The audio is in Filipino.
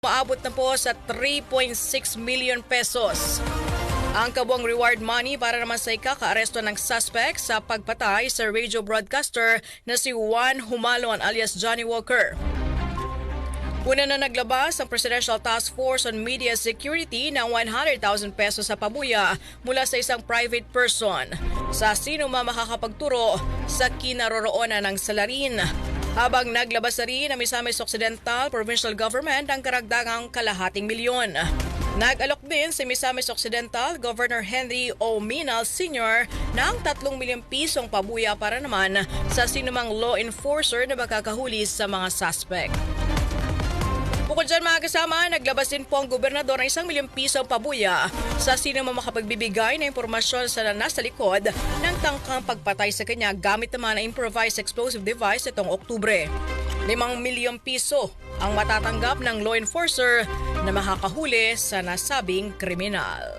Maabot na po sa 3.6 million pesos. Ang kabuang reward money para naman sa ikaka-aresto ng suspect sa pagpatay sa radio broadcaster na si Juan Humalon alias Johnny Walker. Una na naglabas ang Presidential Task Force on Media Security ng 100,000 pesos sa pabuya mula sa isang private person sa sino man makakapagturo sa kinaroroonan ng salarin. Habang naglabas na rin ang Misamis Occidental Provincial Government ang karagdagang kalahating milyon. Nag-alok din si Misamis Occidental Governor Henry O. Minal Sr. ng 3 milyong pisong pabuya para naman sa sinumang law enforcer na makakahuli sa mga suspect. Dyan mga kasama, naglabas din po ang gobernador ng isang milyong pisong pabuya sa sino man makapagbibigay na impormasyon sa nasa likod ng tangkang pagpatay sa kanya gamit naman ang improvised explosive device itong Oktubre. Limang milyong piso ang matatanggap ng law enforcer na makakahuli sa nasabing kriminal.